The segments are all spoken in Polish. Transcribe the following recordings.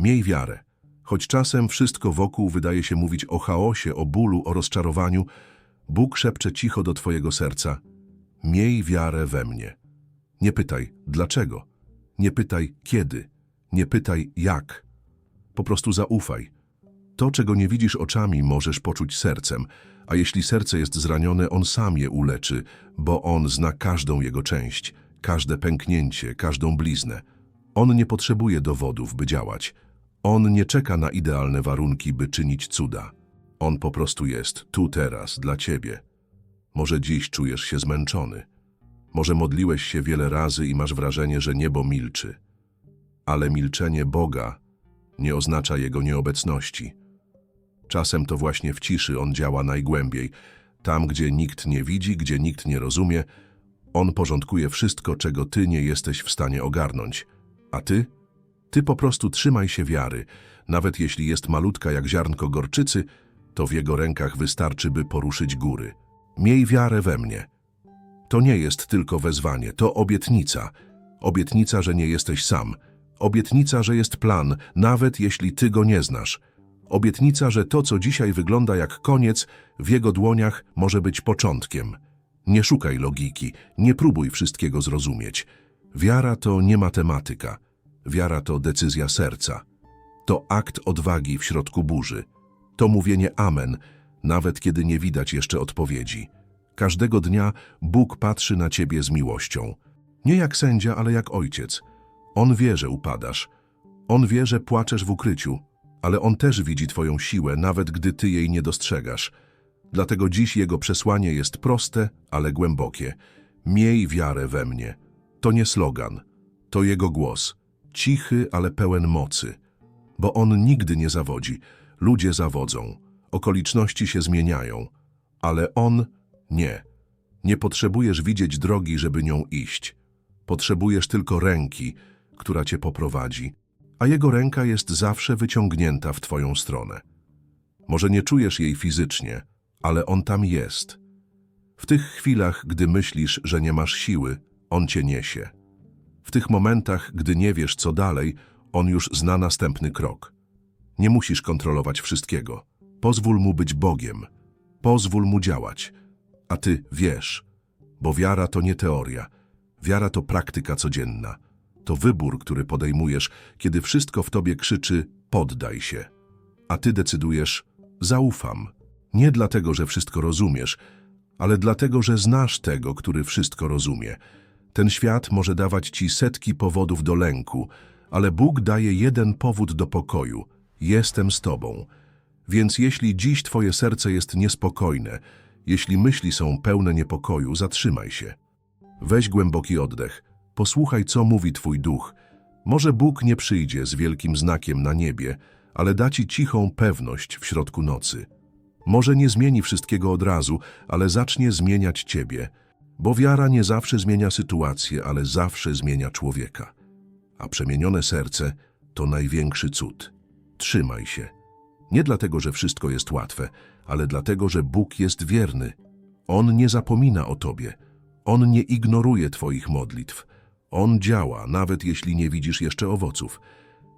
Miej wiarę. Choć czasem wszystko wokół wydaje się mówić o chaosie, o bólu, o rozczarowaniu, Bóg szepcze cicho do twojego serca. Miej wiarę we mnie. Nie pytaj dlaczego. Nie pytaj kiedy. Nie pytaj jak. Po prostu zaufaj. To, czego nie widzisz oczami, możesz poczuć sercem, a jeśli serce jest zranione, On sam je uleczy, bo On zna każdą jego część, każde pęknięcie, każdą bliznę. On nie potrzebuje dowodów, by działać. On nie czeka na idealne warunki, by czynić cuda. On po prostu jest tu teraz dla ciebie. Może dziś czujesz się zmęczony. Może modliłeś się wiele razy i masz wrażenie, że niebo milczy. Ale milczenie Boga nie oznacza Jego nieobecności. Czasem to właśnie w ciszy On działa najgłębiej. Tam, gdzie nikt nie widzi, gdzie nikt nie rozumie, On porządkuje wszystko, czego Ty nie jesteś w stanie ogarnąć. A Ty? Ty po prostu trzymaj się wiary. Nawet jeśli jest malutka jak ziarnko gorczycy, to w Jego rękach wystarczy, by poruszyć góry. Miej wiarę we mnie. To nie jest tylko wezwanie, to obietnica. Obietnica, że nie jesteś sam. Obietnica, że jest plan, nawet jeśli ty go nie znasz. Obietnica, że to, co dzisiaj wygląda jak koniec, w jego dłoniach może być początkiem. Nie szukaj logiki, nie próbuj wszystkiego zrozumieć. Wiara to nie matematyka. Wiara to decyzja serca. To akt odwagi w środku burzy. To mówienie amen, nawet kiedy nie widać jeszcze odpowiedzi. Każdego dnia Bóg patrzy na ciebie z miłością. Nie jak sędzia, ale jak ojciec. On wie, że upadasz. On wie, że płaczesz w ukryciu, ale on też widzi twoją siłę, nawet gdy ty jej nie dostrzegasz. Dlatego dziś jego przesłanie jest proste, ale głębokie. Miej wiarę we mnie. To nie slogan, to jego głos. Cichy, ale pełen mocy. Bo on nigdy nie zawodzi. Ludzie zawodzą. Okoliczności się zmieniają. Ale on nie. Nie potrzebujesz widzieć drogi, żeby nią iść. Potrzebujesz tylko ręki, która cię poprowadzi, a jego ręka jest zawsze wyciągnięta w twoją stronę. Może nie czujesz jej fizycznie, ale on tam jest. W tych chwilach, gdy myślisz, że nie masz siły, on cię niesie. W tych momentach, gdy nie wiesz, co dalej, on już zna następny krok. Nie musisz kontrolować wszystkiego. Pozwól mu być Bogiem. Pozwól mu działać. A ty wiesz, bo wiara to nie teoria. Wiara to praktyka codzienna. To wybór, który podejmujesz, kiedy wszystko w tobie krzyczy poddaj się. A ty decydujesz zaufam. Nie dlatego, że wszystko rozumiesz, ale dlatego, że znasz tego, który wszystko rozumie. Ten świat może dawać ci setki powodów do lęku, ale Bóg daje jeden powód do pokoju. Jestem z tobą. Więc jeśli dziś twoje serce jest niespokojne, jeśli myśli są pełne niepokoju, zatrzymaj się. Weź głęboki oddech. Posłuchaj, co mówi twój duch. Może Bóg nie przyjdzie z wielkim znakiem na niebie, ale da ci cichą pewność w środku nocy. Może nie zmieni wszystkiego od razu, ale zacznie zmieniać ciebie, bo wiara nie zawsze zmienia sytuację, ale zawsze zmienia człowieka. A przemienione serce to największy cud. Trzymaj się. Nie dlatego, że wszystko jest łatwe, ale dlatego, że Bóg jest wierny. On nie zapomina o tobie. On nie ignoruje twoich modlitw. On działa, nawet jeśli nie widzisz jeszcze owoców.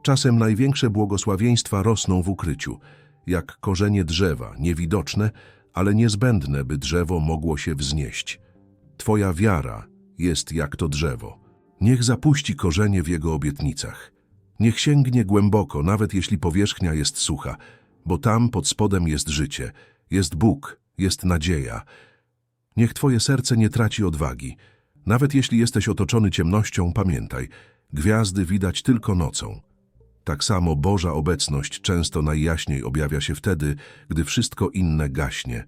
Czasem największe błogosławieństwa rosną w ukryciu, jak korzenie drzewa, niewidoczne, ale niezbędne, by drzewo mogło się wznieść. Twoja wiara jest jak to drzewo. Niech zapuści korzenie w jego obietnicach. Niech sięgnie głęboko, nawet jeśli powierzchnia jest sucha, bo tam pod spodem jest życie, jest Bóg, jest nadzieja. Niech Twoje serce nie traci odwagi. Nawet jeśli jesteś otoczony ciemnością, pamiętaj, gwiazdy widać tylko nocą. Tak samo Boża obecność często najjaśniej objawia się wtedy, gdy wszystko inne gaśnie.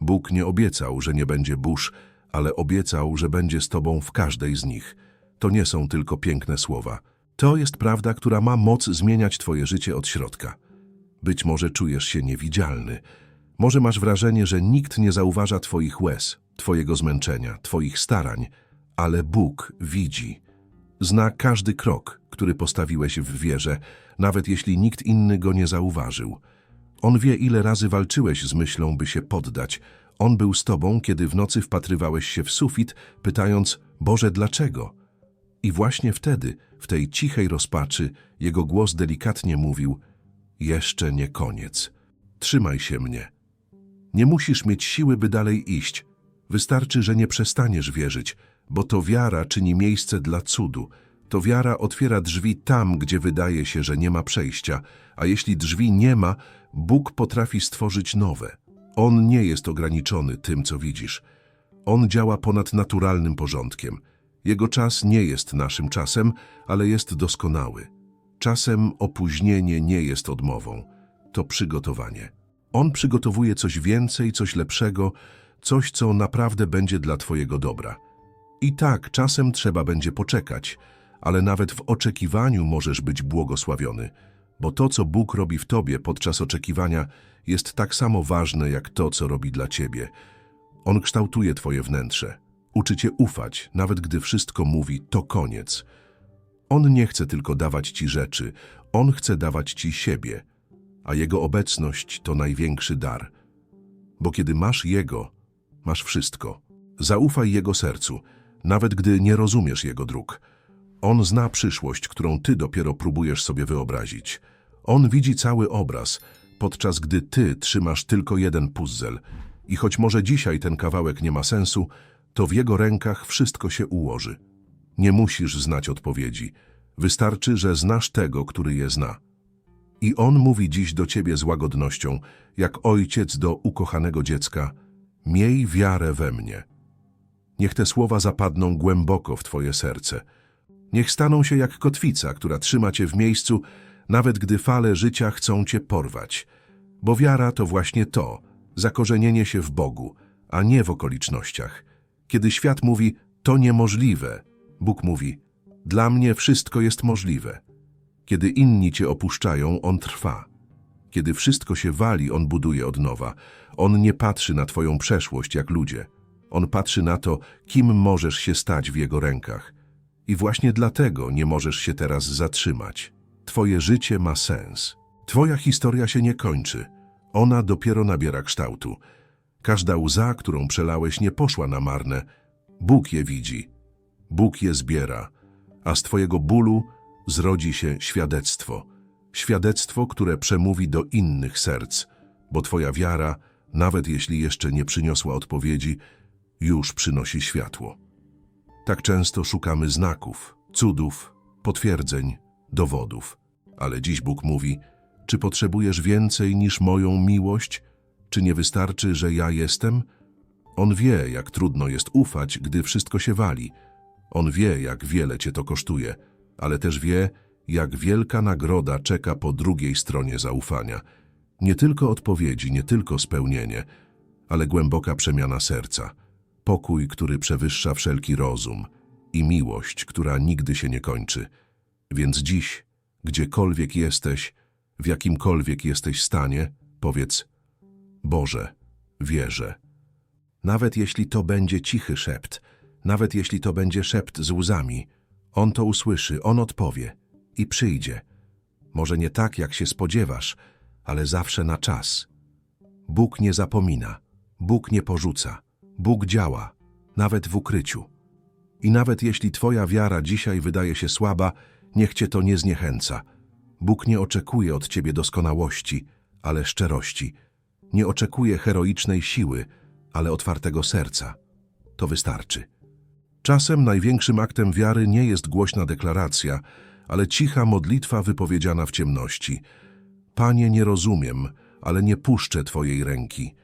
Bóg nie obiecał, że nie będzie burz, ale obiecał, że będzie z Tobą w każdej z nich. To nie są tylko piękne słowa. To jest prawda, która ma moc zmieniać Twoje życie od środka. Być może czujesz się niewidzialny. Może masz wrażenie, że nikt nie zauważa Twoich łez, Twojego zmęczenia, Twoich starań, ale Bóg widzi. Zna każdy krok, który postawiłeś w wierze, nawet jeśli nikt inny go nie zauważył. On wie, ile razy walczyłeś z myślą, by się poddać. On był z tobą, kiedy w nocy wpatrywałeś się w sufit, pytając, Boże, dlaczego? I właśnie wtedy, w tej cichej rozpaczy, jego głos delikatnie mówił: Jeszcze nie koniec. Trzymaj się mnie. Nie musisz mieć siły, by dalej iść. Wystarczy, że nie przestaniesz wierzyć, bo to wiara czyni miejsce dla cudu. To wiara otwiera drzwi tam, gdzie wydaje się, że nie ma przejścia, a jeśli drzwi nie ma, Bóg potrafi stworzyć nowe. On nie jest ograniczony tym, co widzisz. On działa ponad naturalnym porządkiem. Jego czas nie jest naszym czasem, ale jest doskonały. Czasem opóźnienie nie jest odmową, to przygotowanie. On przygotowuje coś więcej, coś lepszego, coś, co naprawdę będzie dla Twojego dobra. I tak, czasem trzeba będzie poczekać, ale nawet w oczekiwaniu możesz być błogosławiony, bo to, co Bóg robi w Tobie podczas oczekiwania, jest tak samo ważne jak to, co robi dla Ciebie. On kształtuje Twoje wnętrze, uczy Cię ufać, nawet gdy wszystko mówi to koniec. On nie chce tylko dawać Ci rzeczy, On chce dawać Ci siebie, a Jego obecność to największy dar. Bo kiedy masz Jego, masz wszystko. Zaufaj Jego sercu, nawet gdy nie rozumiesz Jego dróg. On zna przyszłość, którą Ty dopiero próbujesz sobie wyobrazić. On widzi cały obraz, podczas gdy Ty trzymasz tylko jeden puzzle. I choć może dzisiaj ten kawałek nie ma sensu, to w Jego rękach wszystko się ułoży. Nie musisz znać odpowiedzi. Wystarczy, że znasz tego, który je zna. I On mówi dziś do Ciebie z łagodnością, jak ojciec do ukochanego dziecka. Miej wiarę we mnie. Niech te słowa zapadną głęboko w Twoje serce. Niech staną się jak kotwica, która trzyma Cię w miejscu, nawet gdy fale życia chcą Cię porwać. Bo wiara to właśnie to, zakorzenienie się w Bogu, a nie w okolicznościach. Kiedy świat mówi, to niemożliwe, Bóg mówi, dla mnie wszystko jest możliwe. Kiedy inni Cię opuszczają, On trwa. Kiedy wszystko się wali, On buduje od nowa. On nie patrzy na Twoją przeszłość jak ludzie. On patrzy na to, kim możesz się stać w Jego rękach. I właśnie dlatego nie możesz się teraz zatrzymać. Twoje życie ma sens. Twoja historia się nie kończy. Ona dopiero nabiera kształtu. Każda łza, którą przelałeś, nie poszła na marne. Bóg je widzi. Bóg je zbiera. A z Twojego bólu zrodzi się świadectwo. Świadectwo, które przemówi do innych serc, bo Twoja wiara, nawet jeśli jeszcze nie przyniosła odpowiedzi, już przynosi światło. Tak często szukamy znaków, cudów, potwierdzeń, dowodów. Ale dziś Bóg mówi, czy potrzebujesz więcej niż moją miłość? Czy nie wystarczy, że ja jestem? On wie, jak trudno jest ufać, gdy wszystko się wali. On wie, jak wiele cię to kosztuje, ale też wie, jak wielka nagroda czeka po drugiej stronie zaufania. Nie tylko odpowiedzi, nie tylko spełnienie, ale głęboka przemiana serca, pokój, który przewyższa wszelki rozum i miłość, która nigdy się nie kończy. Więc dziś, gdziekolwiek jesteś, w jakimkolwiek jesteś stanie, powiedz Boże, wierzę. Nawet jeśli to będzie cichy szept, nawet jeśli to będzie szept z łzami, On to usłyszy, On odpowie i przyjdzie. Może nie tak, jak się spodziewasz, ale zawsze na czas. Bóg nie zapomina, Bóg nie porzuca, Bóg działa, nawet w ukryciu. I nawet jeśli Twoja wiara dzisiaj wydaje się słaba, niech Cię to nie zniechęca. Bóg nie oczekuje od Ciebie doskonałości, ale szczerości. Nie oczekuje heroicznej siły, ale otwartego serca. To wystarczy. Czasem największym aktem wiary nie jest głośna deklaracja, ale cicha modlitwa wypowiedziana w ciemności. Panie, nie rozumiem, ale nie puszczę Twojej ręki.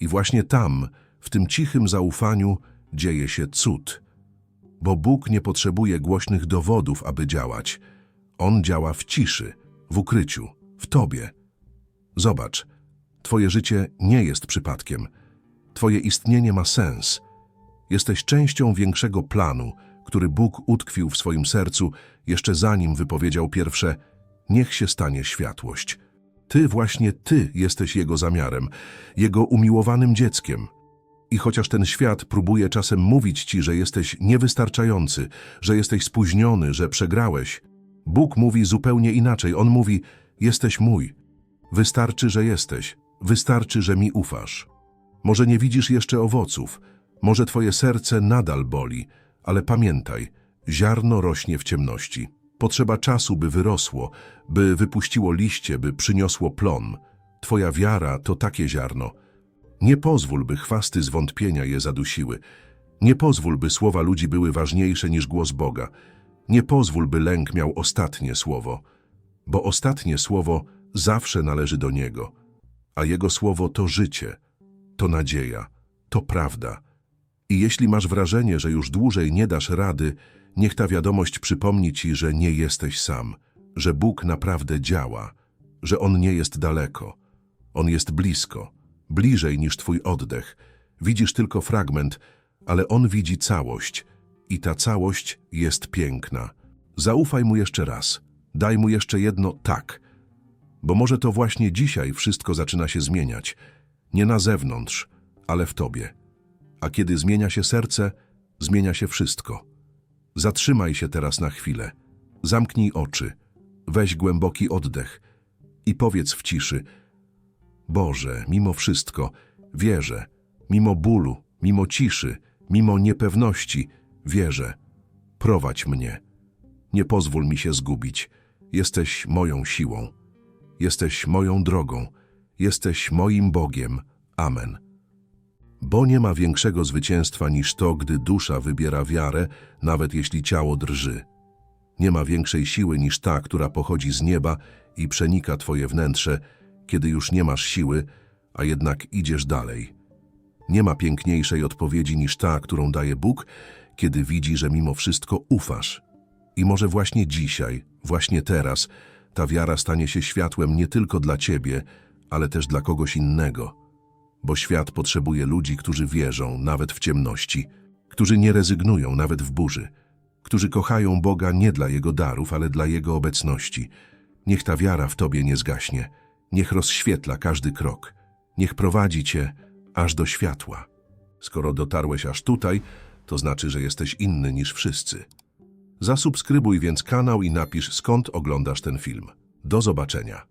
I właśnie tam, w tym cichym zaufaniu, dzieje się cud. Bo Bóg nie potrzebuje głośnych dowodów, aby działać. On działa w ciszy, w ukryciu, w Tobie. Zobacz, Twoje życie nie jest przypadkiem. Twoje istnienie ma sens. Jesteś częścią większego planu, który Bóg utkwił w swoim sercu jeszcze zanim wypowiedział pierwsze Niech się stanie światłość. Ty, właśnie Ty jesteś Jego zamiarem, Jego umiłowanym dzieckiem. I chociaż ten świat próbuje czasem mówić Ci, że jesteś niewystarczający, że jesteś spóźniony, że przegrałeś, Bóg mówi zupełnie inaczej. On mówi, jesteś mój. Wystarczy, że jesteś. Wystarczy, że mi ufasz. Może nie widzisz jeszcze owoców, może twoje serce nadal boli, ale pamiętaj, Ziarno rośnie w ciemności. Potrzeba czasu, by wyrosło, by wypuściło liście, by przyniosło plon. Twoja wiara to takie ziarno. Nie pozwól, by chwasty zwątpienia je zadusiły. Nie pozwól, by słowa ludzi były ważniejsze niż głos Boga. Nie pozwól, by lęk miał ostatnie słowo, bo ostatnie słowo zawsze należy do Niego, a Jego słowo to życie, to nadzieja, to prawda. I jeśli masz wrażenie, że już dłużej nie dasz rady, niech ta wiadomość przypomni ci, że nie jesteś sam, że Bóg naprawdę działa, że On nie jest daleko. On jest blisko, bliżej niż twój oddech. Widzisz tylko fragment, ale On widzi całość i ta całość jest piękna. Zaufaj Mu jeszcze raz. Daj Mu jeszcze jedno tak, bo może to właśnie dzisiaj wszystko zaczyna się zmieniać. Nie na zewnątrz, ale w Tobie. A kiedy zmienia się serce, zmienia się wszystko. Zatrzymaj się teraz na chwilę. Zamknij oczy. Weź głęboki oddech i powiedz w ciszy: Boże, mimo wszystko, wierzę, mimo bólu, mimo ciszy, mimo niepewności, wierzę. Prowadź mnie. Nie pozwól mi się zgubić. Jesteś moją siłą. Jesteś moją drogą. Jesteś moim Bogiem. Amen. Bo nie ma większego zwycięstwa niż to, gdy dusza wybiera wiarę, nawet jeśli ciało drży. Nie ma większej siły niż ta, która pochodzi z nieba i przenika twoje wnętrze, kiedy już nie masz siły, a jednak idziesz dalej. Nie ma piękniejszej odpowiedzi niż ta, którą daje Bóg, kiedy widzi, że mimo wszystko ufasz. I może właśnie dzisiaj, właśnie teraz, ta wiara stanie się światłem nie tylko dla ciebie, ale też dla kogoś innego. Bo świat potrzebuje ludzi, którzy wierzą, nawet w ciemności, którzy nie rezygnują, nawet w burzy, którzy kochają Boga nie dla Jego darów, ale dla Jego obecności. Niech ta wiara w tobie nie zgaśnie. Niech rozświetla każdy krok. Niech prowadzi cię aż do światła. Skoro dotarłeś aż tutaj, to znaczy, że jesteś inny niż wszyscy. Zasubskrybuj więc kanał i napisz skąd oglądasz ten film. Do zobaczenia.